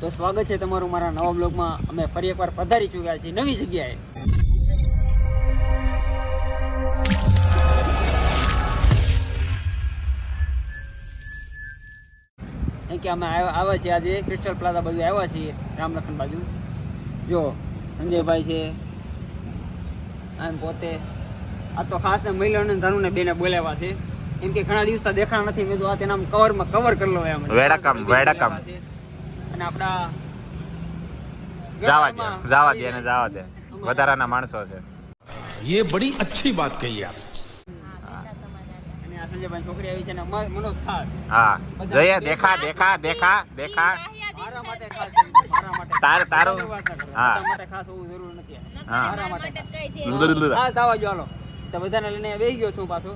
તો સ્વાગત છે તમારું મારા નવા બ્લોગમાં. અમે ફરી એકવાર પધારી ચૂક્યા છીએ નવી જગ્યાએ. કેમ કે અમે આવ્યા છીએ આજે. ક્રિસ્ટલ પ્લાઝા બાજુ આવ્યા છીએ રામલખન બાજુ. જો સંજયભાઈ છે. આમ પોતે. આ તો ખાસ ને મહિલાઓને ધનુને બેને બોલાવ્યા છે. કેમ કે ઘણા દિવસ દેખાણા નથી. મેં તો આ તેના કવરમાં કવર કરી લો એમ. Welcome, welcome. અને આપણા જવા દે ગામમાં જવા દે એને જવા દે વધારાના માણસો છે ये बड़ी अच्छी बात कही आप અને આ સંજયભાઈ છોકરી આવી છે ને મ- મનોજ ખાસ હા જોઈએ દેખા દેખા દેખા દેખા મારા માટે ખાસ છે, મારા માટે તાર તારું કોઈ વાત ના કરો. હા. બધા માટે ખાસ હોવું જરૂર નથી હા. મારા માટે ખાસ. લુલુલુલુ. હા જવા જો હાલો તો બધાને લઈને બેસી ગયો છું પાછો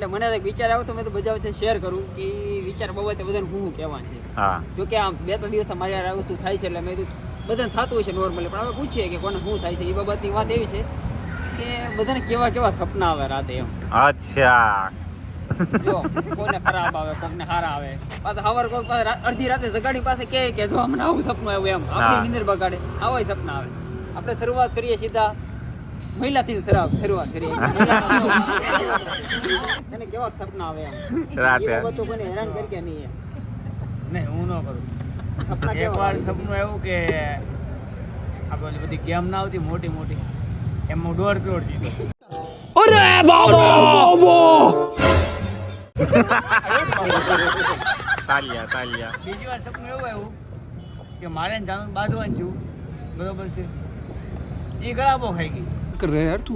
એટલે મને એક વિચાર આવ્યો તો મેં તો બધા વચ્ચે શેર કરું કે વિચાર બાબતે બધાને હું કહેવાનું છે. હા. જો કે આમ બે ત્રણ દિવસ મારી આ વસ્તુ થાય છે એટલે મેં બધાને થતું હોય છે નોર્મલી પણ હવે પૂછીએ કે કોને શું થાય છે એ બાબતની વાત એવી છે કે બધાને કેવા કેવા સપના આવે રાતે એમ. અચ્છા. જો કોને ખરાબ આવે કોકને સારા આવે. પાછા સવાર કોક અડધી રાતે જગાડી પાસે કે જો અમને આવું સપનું આવ્યું એમ. આપણી નીંદર બગાડે આવા સપના આવે. આપણે શરૂઆત કરીએ સીધા મહિલાથી શરૂઆત શરૂઆત કરીએ એને કેવા સપના આવે એમ. રાતે. એ કોઈને હેરાન કરી કે નહીં નહીં હું ન કરું. સપના એક વાર સપનું એવું કે આપણે બધી ગેમ ના આવતી મોટી મોટી એમાં દોઢ કરોડ જીતો તાલિયા તાલિયા. બીજી વાર સપનું એવું આવ્યું કે મારે જાણવાનું બાંધવાનું છું બરોબર છે. એ ગળાબો ખાઈ ગઈ. कर रहे यार तू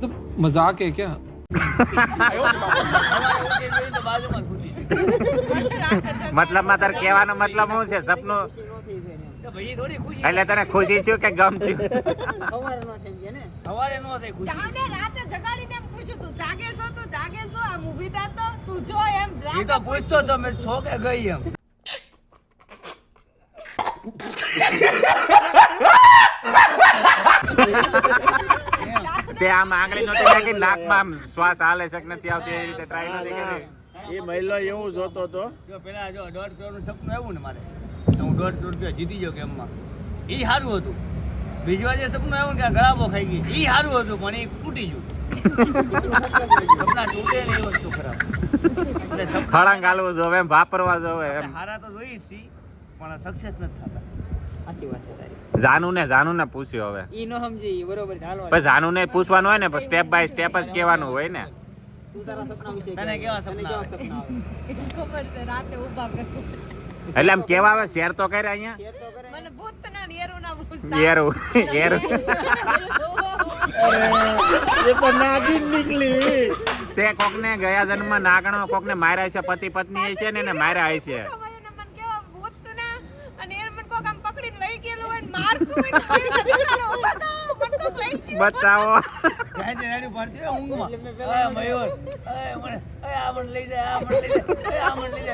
तो मजाक है क्या સવારે ઉઠીને જોયું તો બાજુમાં જ ફૂટી ગઈ. મતલબમાં તારે કહેવાનો મતલબ શું છે સપનું ખુશી ન થઈ જાય ને એમ. તો ભાઈ થોડી ખુશી એટલે તને ખુશી છું કે ગમ છું સવારે ન થઈ ગયા ને સવારે ન થઈ ખુશી તાને રાતે જગાડીને એમ પૂછ્યું તું જાગે છો તું જાગે છો આમ ઊભી થા તો તું જો એમ એ રાતે તો પૂછતો તો મેં છો કે ગઈ એમ તે આમ આંગળી નહોતી નાખી નાકમાં આમ શ્વાસ હાલે છે કે નથી આવતી એવી રીતે ટ્રાય નથી કરી. એ મહિલો એવું જોતો હતો. જો પેલા જો દોઢ કરોડનું સપનું આવ્યું ને મારે તો હું દોઢ કરોડ રૂપિયા જીતી જાઉં ગેમમાં. એ સારું હતું. બીજી વાર જે સપનું આવ્યું ને કે ગળાબો ખાઈ ગઈ એ સારું હતું પણ એ તૂટી ગયું. સપના તૂટે ને એ વસ્તુ ખરાબ. એટલે સપના હળંગ હાલવું જોવે એમ વાપરવા જોવે હારા તો જોઈ જ પણ સક્સેસ નથી થતા. જાનું ને જાનું ને પૂછ્યું હવે. ઈ નો સમજી બરોબર ચાલો પણ પછી ને પૂછવાનું હોય ને પણ સ્ટેપ બાય સ્ટેપ જ કહેવાનું હોય ને. તું તારા સપના વિશે તને કેવા સપના આવે? ખબર છે રાતે ઊભા કરે. એટલે આમ કેવા આવે? શેર તો કરે અહીંયા? એરું એરું એ તો નાગીન નીકળી. તે કોકને ગયા જન્મ નાગણો કોકને માર્યા છે પતિ પત્ની છે ને એને માર્યા છે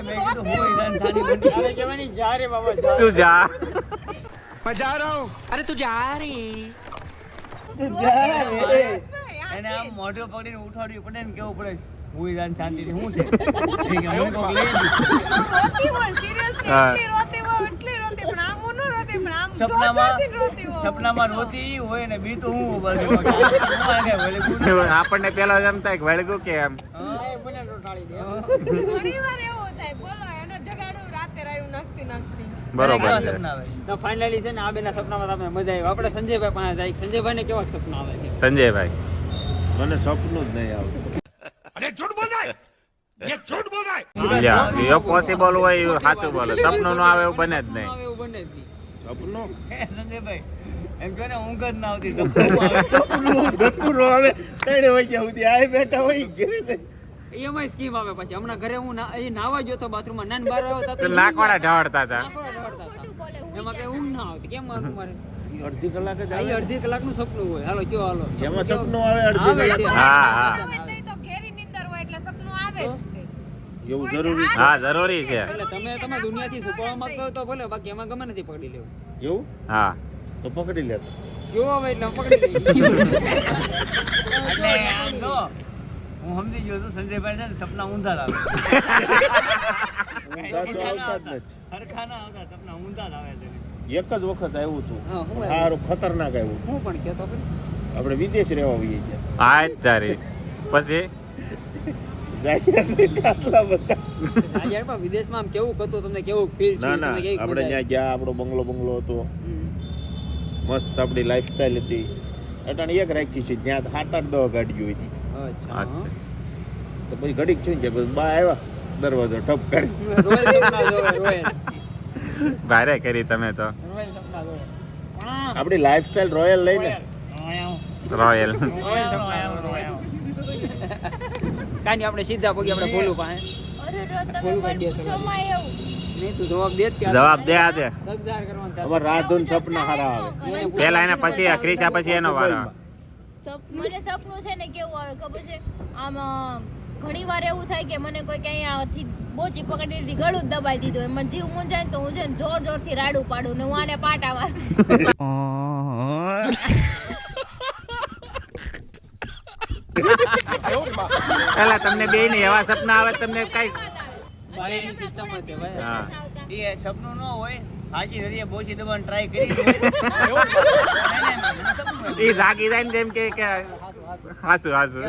મેં તું જા ઈરાન તું બની તારે કહેવાની જા રે બાબા જા. તું જા. એને આમ મોઢું પકડીને ઉઠાડ્યું પડે ને કેવું પડે? હું શાંતિથી હું છે? કે મને કોક લઈ ગયું રોતી હોય seriously હા. એટલી રોતી હોય એટલી રોતી પણ આમ હું ન રોતી પણ આમ આપણને પેલા એમ વળગું કે એમ. છે ને આ બેના સપનામાં તમને મજા આવી. આપણે સંજયભાઈ પાસે જાય. સંજયભાઈ કેવા સપના આવે? સંજયભાઈ. મને સપનું જ નહીં આવતું. પોસિબલ હોય સાચું બોલે. સપનું નું આવે એવું બને જ નહીં. આવે જ સપનું સંજયભાઈ એમ કહો ને ઊંઘ જ ના આવતી આવે. સપનું ગતું હવે ત્રણ વાગ્યા સુધી આ બેઠા હોય ઘેર એમાં સ્કીમ આવે પછી હમણાં ઘરે હું ના- એ નાવા ગયો તો બાથરૂમમાં નાન બાર આવ્યો તો નાકવાડા ઢાળતા હતા નાખવાડા ઢળતા હતા. એમાં કઈ ઊંઘ ના આવતી કેમ મારું મારે અડધી કલાક જ આવે અડધી કલાકનું સપનું હોય હાલો કયો હાલો એમાં સપનું આવે અડધી કલાક હા, હા. તો ઘેરી નીંદર હોય એટલે સપનું આવે જ. એવું જરૂરી હા જરૂરી છે. એટલે તમે તમે દુનિયાથી છુપાવવા માંગતા હોય તો ભલે બાકી એમાં ગમે નથી પકડી લેવું. એવું? હા. તો પકડી લેતો જો હવે એટલે પકડી લઈ આમ હું સમજી ગયો છું સંજયભાઈ છે ને સપના ઊંધા આવે ઊંધા તો આવતા જ નથી. હરખા ના આવતા સપના ઊંધા આવે છે. એક જ વખત આવ્યું હતું? સારું ખતરનાક આવ્યું. હું પણ કહેતો ખરી. આપણે વિદેશ રહેવા વઈએ છીએ. આ જ તારી. પછી જાય નહીં આટલા બધા આ યારમાં વિદેશમાં આમ કેવું હતું તમને કેવું ફીલ ના ના આપણે ત્યાં ગયા આપણો બંગલો બંગલો હતો. મસ્ત આપણી લાઈફસ્ટાઈલ હતી. અટાણે એક રાખી છે જ્યાં સાત આઠ દવા ગાડીઓ હતી અચ્છા. અચ્છા તો પછી ઘડીક છું ને બા આવ્યા દરવાજો ઠપ કરી. ભારે કરી તમે તો. રોયલ લાઈફ જોવે આપણી લાઈફસ્ટાઈલ રોયલ. લઈને રોયલ. કાંઈ આપણે સીધા પગે આપણે ભોલું પાસે. તું જવાબ દે જવાબ દે આ દે. અમારે રાધુન સપના હારા આવે. પેલા એને પછી આ ક્રિશા પછી એનો વારો મને સપનું છે ને કેવું આવે ખબર છે? આમ ઘણી વાર એવું થાય કે મને કોઈ કઈ બોચી પકડી લીધી ગળું જ દબાઈ દીધું. એમ મને જીવ મૂંઝાય ને તો હું છે ને જોર જોરથી રાડું પાડું ને હું આને પાટાવા પેલા તમને બે ને એવા સપના આવે તમને કઈ બારીની સિસ્ટમ છે ભાઈ. એ સપનું ન હોય હાજી હરીએ બોચી દબાણ ટ્રાય કરી. એ જાગી જાય ને જેમ કે કે હાસુ હાસુ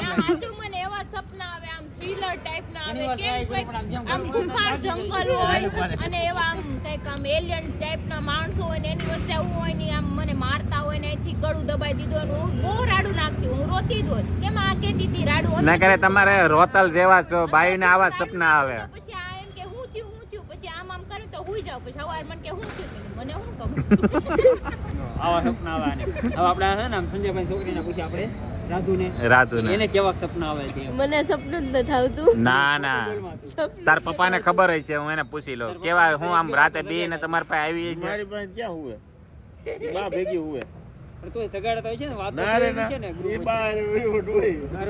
મને એવા સપના આવે આમ થ્રિલર ટાઈપ ના આવે. કેમ પણ આમ ગુફાર જંગલ હોય અને એવા આમ કંઈક આમ એલિયન ટાઈપ ના માણસો હોય ને એની વચ્ચે આવું હોય ને આમ મને મારતા હોય ને અહીંથી ગળું દબાઈ દીધો ને હું બહુ રાડું નાખતી હું રોતી જ હોય કેમ આ કેતી હતી રાડું ના કરે તમારે રોતલ જેવા છો બાઈને આવા સપના આવે. પછી આ એમ કે હું થયું હું થયું આમ તો હુઈ જાવ પછી સવાર મને કે હું થયું મને શું ખબર આવા સપના આવે આને. હવે આપણે છે ને સંજયભાઈ છોકરીને પૂછીએ આપણે રાધુને. રાધુ એને કેવા સપના આવે છે મને સપનું જ નથી આવતું. ના ના. તાર પપ્પાને ખબર હશે હું એને પૂછી લઉં. કેવા હું આમ રાતે બે ને તમારી પાસે આવી છે મારી પાસે ક્યાં હુવે? બા ભેગી હુવે. પણ તોય સગાડતા હોય છે ને વાતો છે ને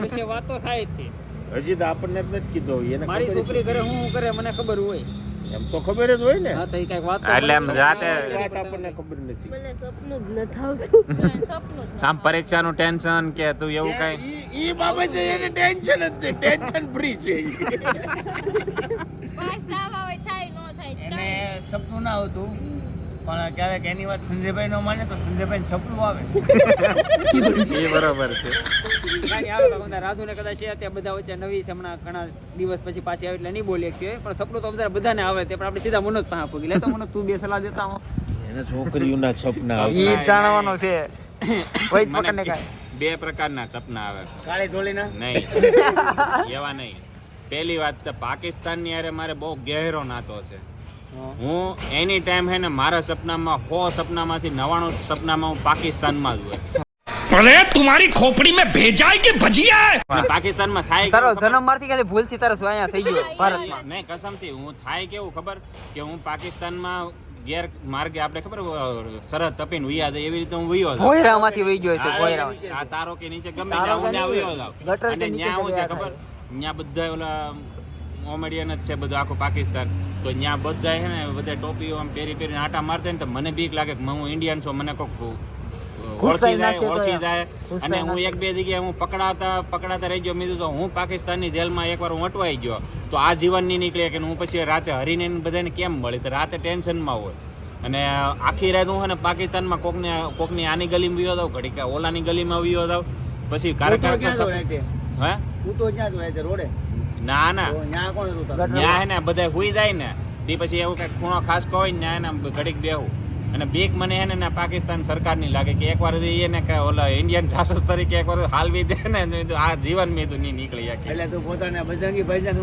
વિશે વાતો થાય જ હજી તો આપણને જ નથી કીધું એને મારી છોકરી કરે હું કરે મને ખબર હોય. છે. એમ તો ખબર જ હોય ને. હા તો એ કંઈક વાત એટલે એમ રાતે વાત આપણને ખબર નથી. મને સપનું જ નથી આવતું. સપનું આમ પરીક્ષાનું ટેન્શન કે તું એવું કઈ ઈ ઈ બાબતે એને ટેન્શન જ છે. ટેન્શન ફ્રી છે. પાસ થવા હોય થાય નો થાય એને સપનું ના આવતું પણ ક્યારેક એની વાત સંજયભાઈ નો માને તો સંજયભાઈ સપનું આવે. એ બરોબર છે. કાંઈ આવે તો બધા રાધુને કદાચ છે ત્યાં બધા વચ્ચે નવી છે હમણાં ઘણા દિવસ પછી પાછી આવે એટલે નહીં બોલી શકીએ પણ સપનું તો બધા બધાને આવે તે પણ આપણે સીધા મનોજ પાસે પૂગી લેતો મનોજ તું બે સલાહ દેતા હો એને છોકરીઓના સપના એ જાણવાનો છે. મને બે પ્રકારના સપના આવે. કાળી ધોળીના? નહીં. એવા નહીં. પહેલી વાત તો પાકિસ્તાનની અરે મારે બહુ ગહેરો નાતો છે. હું. એની ટાઈમ હે ને મારા સપનામાં સો સપનામાંથી નવાણું સપનામાં હું પાકિસ્તાનમાં જ હોય. અરે તમારી ખોપડી મેં ભેજાય કે ભજીયા હે? પાકિસ્તાનમાં થાય તારો જન્મ મારથી કાલે ભૂલ તારો અહીંયા થઈ ગયો ભારત. માં મેં કસમથી હું થાય કેવું ખબર કે હું પાકિસ્તાનમાં ગેર માર્ગે આપણે ખબર સરહદ તપીને ઉયા જાય એવી રીતે હું ઉયો જાઉં. ભોયરામાંથી વહી ગયો તો ભોયરા આ તારો કે નીચે ગમે જાવ ને ઉયો જાવ ગટર કે નીચે હું છે ખબર? ત્યાં બધા ઓલા કોમેડિયન જ છે બધું આખું પાકિસ્તાન. તો ત્યાં બધા છે ને બધા ટોપીઓ આમ પહેરી પહેરીને આટા મારતા ને તો મને બીક લાગે કે હું ઇન્ડિયન છું મને કોઈક ઓળખી જાય ઓળખી જાય. અને હું એક બે જગ્યાએ હું પકડાતા પકડાતા રહી ગયો. મેં તો હું પાકિસ્તાનની જેલમાં એકવાર હું અટવાઈ ગયો. તો આ જીવન નહીં નીકળે કે હું પછી રાતે હરીને ને બધાને કેમ મળે? તો રાતે ટેન્શનમાં હોય. અને આખી રાત હું ને પાકિસ્તાનમાં કોકને કોકની આની ગલીમાં વિયો દઉં ઘડી કે ઓલાની ગલીમાં વિયો દઉં પછી કારક? હે હું? તો તો રહેતે? રોડે ના ના. ન્યા કોણ હે ને બધા હુઈ જાય ને. તે પછી એવું કઈ ખૂણો ખાસ કોઈ ને ત્યાં એને ઘડીક બેહું. અને બીક મને એને ને પાકિસ્તાન સરકારની લાગે કે એકવાર એને કે ઓલા ઇન્ડિયન જાસૂસ તરીકે એકવાર હાલવી દે ને આ જીવન મેં તો નહીં નીકળી શકે. એટલે તું પોતાને બજરંગી ભાઈજાન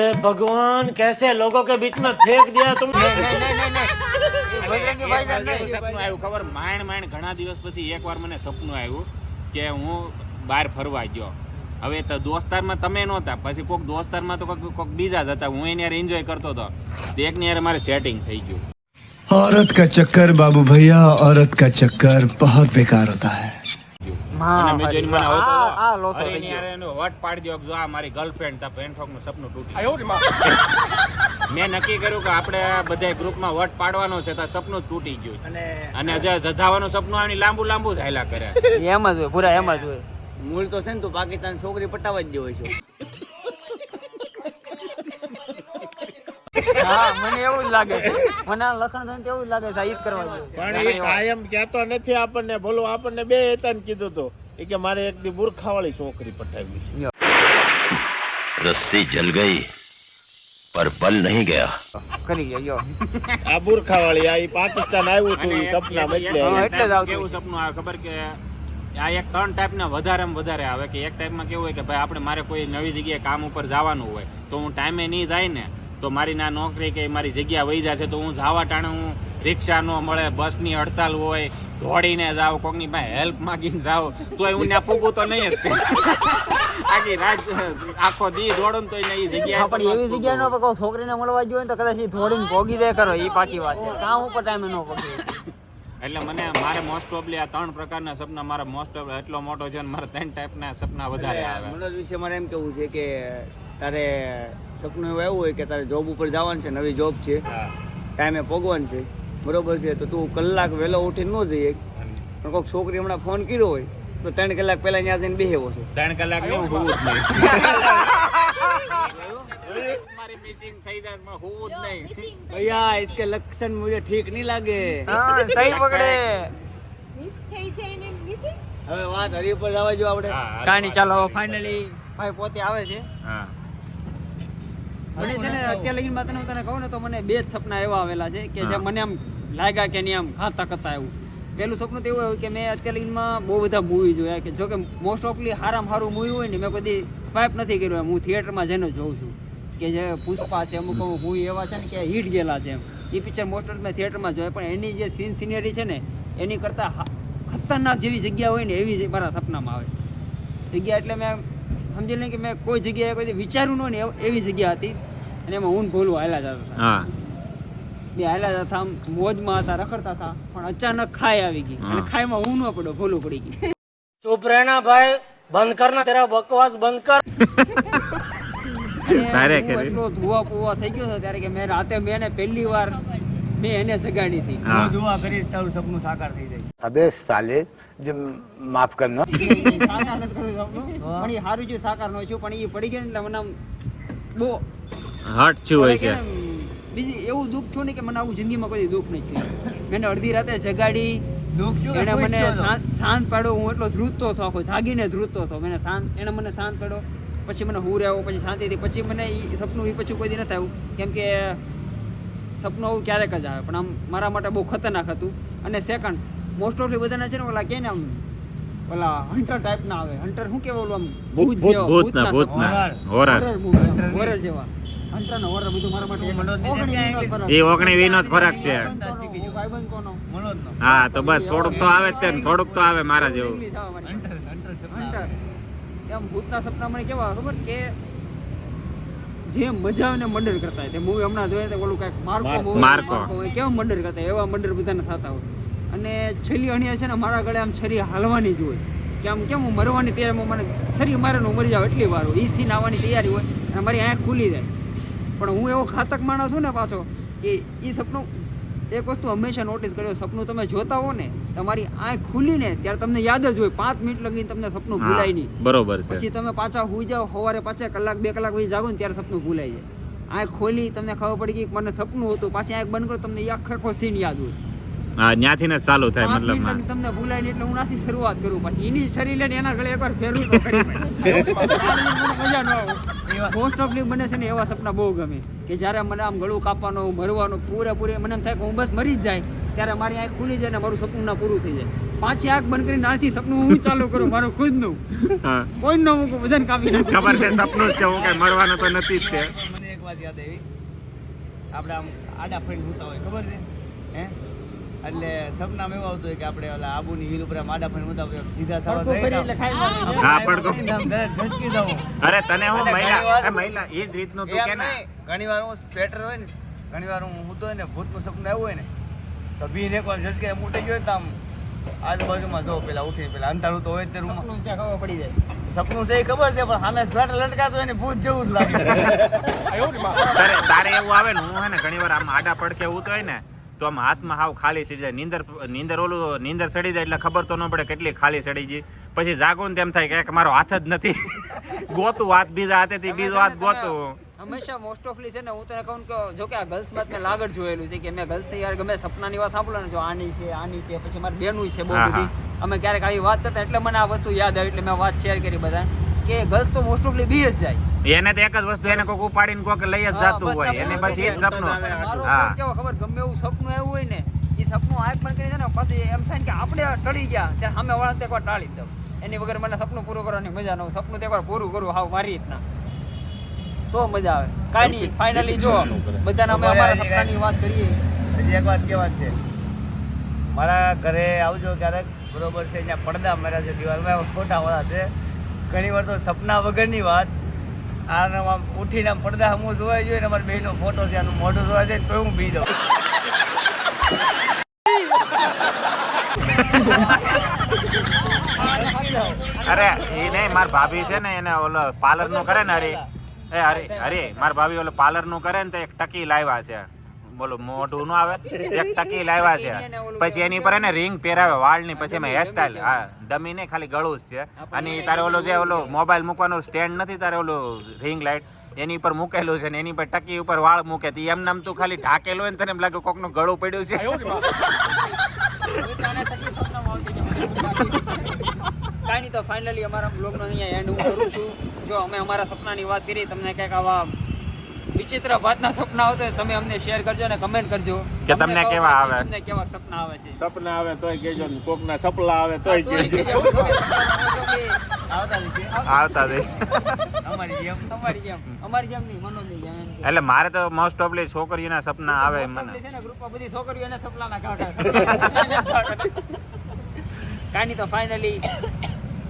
એ ભગવાન કેસે લોકો કે બીચમાં ફેંક દિયા તું? બજરંગી ભાઈજાન નહીં. સપનું આવ્યું ખબર માણ માણ ઘણા દિવસ પછી એકવાર મને સપનું આવ્યું કે હું બહાર ફરવા ગયો. હવે તો દોસ્તારમાં તમે નહોતા. પછી કોઈક દોસ્તારમાં તો કોઈક કોઈક બીજા જ હતા. હું એની યાર એન્જોય કરતો હતો. તો એકની યાર મારે સેટિંગ થઈ ગયું. औरत का चक्कर बाबू भैया औरत का चक्कर बहुत बेकार होता है અને મેં જોઈને મને આવતો આ- આ હતો. લોસો અરે થઈ એની ગયો. યાર એનો વટ પાડી દ્યો કે જો આ મારી ગર્લફ્રેન્ડ તા પેન્ટોકનું સપનું તૂટી મેં નક્કી કર્યું કે આપણે બધા ગ્રુપમાં વટ પાડવાનો છે તો સપનું જ તૂટી ગયું અને અને જે જધાવાનું સપનું આવે ને લાંબુ લાંબુ જ હાલ્યા કરે એમ જ હોય પૂરા એમ જ હોય મૂળ તો છે ને તું પાકિસ્તાન છોકરી પટાવા જ દેવો છો એવું જ લાગે. મને આ લખણ આપણને રસ્સી જલ ગઈ પર પલ નહીં ગયા. આ બુરખા વાળી આ પાકિસ્તાન આવ્યું હતું સપના સપનું આ ખબર કે આ એક ત્રણ ટાઈપ ટાઈપના વધારે વધારે આવે કે એક ટાઈપમાં કેવું હોય કે ભાઈ આપણે મારે કોઈ નવી જગ્યાએ કામ ઉપર જવાનું હોય તો હું ટાઈમે નહીં જાય ને તો મારી ના નોકરી કે મારી જગ્યા વહી જશે તો હું જાવા ટાણે હું રિક્ષા ન મળે બસની હડતાલ હોય દોડીને જાવ કોકની પાસે હેલ્પ માગીને જાવ તોય હું ત્યાં પૂગું તો નહીં જ. આખી રાત આખો દી દોડું તો એ જગ્યા પણ એવી જગ્યા નો કોઈ છોકરીને મળવા જોઈએ તો કદાચ ઈ થોડીને ભોગી દે કરો એ પાકી વાત છે. કામ ઉપર ટાઈમે નો પગે એટલે મને મારે મોસ્ટ ઓફલી આ ત્રણ પ્રકારના સપના મારા મોસ્ટ ઓફ એટલો મોટો છે ને મારે ત્રણ ટાઈપના સપના વધારે આવે. મનોજ વિશે મારે એમ કેવું છે કે તારે સપનું એવું એવું હોય કે તારે જોબ ઉપર જવાનું છે નવી જોબ છે ટાઈમે પગવાનું છે બરોબર છે તો તું કલાક વહેલો ઉઠીને ન જઈએ પણ કોઈક છોકરી હમણાં ફોન કર્યો હોય તો ત્રણ કલાક પહેલા ત્યાં જઈને બેહેવો છો ત્રણ કલાક નહીં હું હોવું જ નહીં મારી મિસિંગ થઈ જાય પણ હોવું જ નહીં મિસિંગ ભૈયા इसके लक्षण मुझे ठीक नहीं लागे હા સહી પકડે મિસ થઈ જાય ને મિસિંગ હવે વાત હરી ઉપર જવા જો આપણે હા, કાંઈ નહીં ચાલો ફાઇનલી ભાઈ પોતે આવે છે હા મને છે ને અત્યારે લગીનમાં તને હું તને કહું ને તો મને બે સપના એવા આવેલા છે કે જે મને આમ લાગ્યા કે નહીં આમ ખાતા કરતા એવું પેલું સપનું તો એવું આવ્યું કે મેં અત્યારે લગીનમાં બહુ બધા મૂવી જોયા કે જો કે મોસ્ટ ઓફલી સારામાં સારું મૂવી હોય ને મેં કદી સ્વાઇપ નથી કર્યું હું થિયેટરમાં જઈને જોઉં છું કે જે પુષ્પા છે અમુક અમુક મૂવી એવા છે ને કે હિટ ગયેલા છે એમ. એ પિક્ચર મોસ્ટ ઓફ મેં થિયેટરમાં જોયા પણ એની જે સીન સિનેરી છે ને એની કરતાં ખતરનાક જેવી જગ્યા હોય ને એવી મારા સપનામાં આવે. જગ્યા એટલે મેં સમજી લે કે મેં કોઈ જગ્યાએ કોઈ વિચાર્યું ન એવી જગ્યા હતી. અને એમાં ઊન ભોલું હાલ્યા જતા હતા. બે હાલ્યા જતા આમ મોજમાં હતા રખડતા હતા પણ અચાનક ખાઈ આવી ગઈ. અને ખાઈમાં ઊન ન પડ્યો ભોલું પડી ગઈ ચોપરાના ભાઈ બંધ કર ના તારા બકવાસ બંધ કર. એટલો ધુવા પુવા થઈ ગયો ત્યારે કે મેં રાતે મેં પહેલી વાર મેં એને સગાડી હતી. દુઆ કરીશ તારું સપનું સાકાર થઈ જાય. અબે સાલે જે માફ કરનો સાકાર પણ એ હારું જો સાકાર નો છું પણ એ પડી ગયો એટલે મને બહુ હાર્ટ છું હોય છે. બીજી એવું દુઃખ થયું ને કે મને આવું જિંદગીમાં કોઈ દુઃખ નહીં થયું. મેં અડધી રાતે જગાડી દુઃખ થયું એને મને શાંત પાડો હું એટલો ધ્રુજતો થો આખો જાગીને ધ્રુજતો હતો. મને શાંત એને મને શાંત પાડો પછી મને હું રહ્યો પછી શાંતિથી પછી મને એ સપનું એ પછી કોઈ દી નથી આવ્યું. કેમ કે સપનું આવું ક્યારેક જ આવે પણ આમ મારા માટે બહુ ખતરનાક હતું. અને સેકન્ડ મોસ્ટ ઓફલી બધાના છે ને ઓલા કે આમ ઓલા હન્ટર ટાઈપના આવે. હન્ટર શું કેવું ઓલું આમ? ભૂત- જેવા, ભૂત ના ભૂત ના હોરર horror. જેવા. હન્ટર ને બધું મારા માટે. એ ઓગણી ફરક છે. હું તો બસ થોડુંક તો આવે જ તે થોડુંક તો આવે મારા જેવું. એમ ભૂતના સપના મને કેવા ખબર? કે જે મજા આવે ને મર્ડર કરતા તે મૂવી હમણાં જોઈએ ઓલું કાંઈક માર્કો માર્કો. હોય કેવા મર્ડર કરતા એવા મર્ડર બધાને થતા હોય. અને છેલ્લી અણિયા છે ને મારા ગળે આમ છરી હાલવાની જ હોય. કે આમ કેમ હું મરવાની તૈયારીમાં મને છરી મારે મરી જાવ એટલી વાર હોય. એ સીન આવવાની તૈયારી હોય અને મારી આંખ ખુલી જાય. પણ હું એવો ઘાતક માણસ છું ને પાછો કે એ સપનું એક વસ્તુ હંમેશા નોટિસ કર્યો સપનું તમે જોતા હો ને તમારી આંખ ખુલી ને ત્યારે તમને યાદ જ હોય. પાંચ મિનિટ લગીને તમને સપનું ભૂલાય નહીં. બરોબર પછી તમે પાછા હુઈ જાઓ સવારે પાછા કલાક બે કલાક પછી જાગો ને ત્યારે સપનું ભૂલાય જાય. આંખ ખોલી તમને ખબર પડી ગઈ કે મને સપનું હતું. પાછી આંખ બંધ કરો તમને આખો સીન યાદ હોય. હા ત્યાંથી ને ચાલુ થાય મતલબ તમને ભૂલાય એટલે હું નાથી શરૂઆત કરું પછી. એની શરીર લઈને એના ગળે એકવાર ફેરવું તો. મને મજા ન આવે. મોસ્ટ ઓફલી મને છે ને એવા સપના બહુ ગમે કે જ્યારે મને આમ ગળું કાપવાનો મરવાનું પૂરેપૂરે મને એમ થાય કે હું બસ મરી જ જાય ત્યારે મારી આંખ ખુલી જાય ને મારું સપનું ના પૂરું થઈ જાય. પાછી આંખ બંધ કરીને નાથી સપનું હું ચાલુ કરું મારું ખુદનું નું. કોઈ ન મૂકું બધાને કાપી નાખું. ખબર છે સપનું છે હું કઈ મરવાનું તો નથી જ તે મને એક વાત યાદ આવી. આપણે આમ આડા ફ્રેન્ડ હોતા હોય ખબર છે? હે? એટલે સપનામાં એવું આવતું હોય કે આપણે ઓલા આબુની હિલ ઉપર માડા ફરી ફરીને સીધા થવા એટલે હા, પડકો. ધસકી દઉં અરે તને હું મહિલા એ મહિલા એ જ રીતનું તું કે ને. ઘણીવાર હું સ્વેટર હોય ને ઘણીવાર હું સૂતો હોય ને ભૂતનું સપનું આવ્યું હોય ને તો બીને એક વાર ઝસકે ઉઠી ગયો ને તો આમ આજુબાજુમાં જો પેલા ઉઠી પેલા અંધારું તો હોય તે રૂમ ખબર પડી જાય. સપનું છે એ ખબર છે પણ સામે સ્વેટર લટકાતું હોય ને ભૂત જેવું જ લાગે. તારે તારે એવું આવે ને હું હે ને ઘણી વાર આમ આડા પડકે ઉતરાય ને તો આમ હાથમાં હાવ ખાલી સડી જાય. નીંદર નીંદર ઓલું નીંદર સડી જાય એટલે ખબર તો ન પડે કેટલી ખાલી સડી ગઈ. પછી જાગો ને તેમ થાય કે મારો હાથ જ નથી. ગોતું હાથ બીજા હાથેથી બીજો હાથ ગોતું. હંમેશા મોસ્ટ ઓફલી છે ને હું તને કહું કે જો કે આ ગર્લ્સમાં માં મેં લાગડ જોયેલું છે કે મેં ગર્લ્સ યાર ગમે સપનાની વાત સાંભળો ને જો આની છે આની છે પછી મારી બેનું છે બહુ બધી. અમે ક્યારેક આવી વાત કરતા એટલે મને આ વસ્તુ યાદ આવી એટલે મેં વાત શેર કરી બધા કે ગર્લ્સ તો મોસ્ટ ઓફલી બી જ જાય. એને તો એક જ વસ્તુ એને કોક ઉપાડીને કોક લઈ જ જતું હોય. સપનું એને પછી એ સપનું હા. કેવો ખબર ગમે એવું સપનું આવ્યું હોય ને એ સપનું આંખ પણ કરી છે ને પછી એમ થાય કે આપણે ટળી ગયા ત્યારે સામે વાળા તો એકવાર ટાળી દઉં. એની વગર મને સપનું પૂરું કરવાની મજા ન સપનું તો એકવાર પૂરું કરું હાવ મારી રીતના. તો મજા આવે. કાંઈ નહીં ફાઇનલી જો બધાને અમે અમારા સપનાની વાત કરીએ. હજી એક વાત કેવા છે? મારા ઘરે આવજો ક્યારેક. બરોબર છે અહીંયા પડદા માર્યા છે દિવાલમાં ફોટા વાળા છે. ઘણી વાર તો સપના વગરની વાત. આને ઉઠીને આમ પડદા હમું જોવા જોઈએ ને અમારી બેનો ફોટો છે, આનું મોઢું જોવા જાય તો હું બી દઉં અરે એ નહીં, માર ભાભી છે ને, એને ઓલો પાર્લરનું કરે ને હરી. એ હરી હરી, માર ભાભી ઓલો પાર્લરનું કરે ને તો એક ટકી લાવ્યા છે. બોલો મોઢું નું આવે. એક ટકી લાવ્યા છે. પછી એની પર એને રિંગ પહેરાવે વાળની પછી એમાં હેરસ્ટાઈલ હા દમી નહીં ખાલી ગળું જ છે. અને તારે ઓલો જે ઓલો મોબાઈલ મૂકવાનું સ્ટેન્ડ નથી તારે ઓલું રિંગ લાઇટ એની પર મૂકેલું છે ને એની પર ટકી ઉપર વાળ મૂકે. તો એમ નામ તું ખાલી ઢાકેલું હોય ને તને એમ લાગે કોકનું ગળું પડ્યું છે. કાંઈ નહીં તો ફાઇનલી અમારા બ્લોગનો અહીંયા એન્ડ હું કરું છું. જો અમે અમારા સપનાની વાત કરી તમને કંઈક આવા વિચિત્ર વાતના સપના આવતા હોય તમે અમને શેર કરજો અને કમેન્ટ કરજો. કે તમને કેવા આવે. તમને કેવા સપના આવે છે? સપના આવે તોય કહેજો ને કોકના સપલા આવે તોય કહેજો. આવતા દેશ અમારી જેમ તમારી જેમ. અમારી જેમ નહીં મનોજની જેમ એટલે મારે તો મોસ્ટ ઓફલી છોકરીઓના સપના આવે મને. છે ને ગ્રુપમાં બધી છોકરીઓના સપનાના કાઢા કાંઈ નહીં તો ફાઇનલી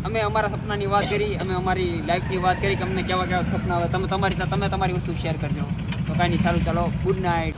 અમે અમારા સપનાની વાત કરી, અમે અમારી લાઈફની વાત કરી કે અમને કેવા કેવા સપના આવે. તમે તમારી તમે તમારી વસ્તુ શેર કરજો. તો કાંઈ નહીં સારું ચાલો ગુડ નાઇટ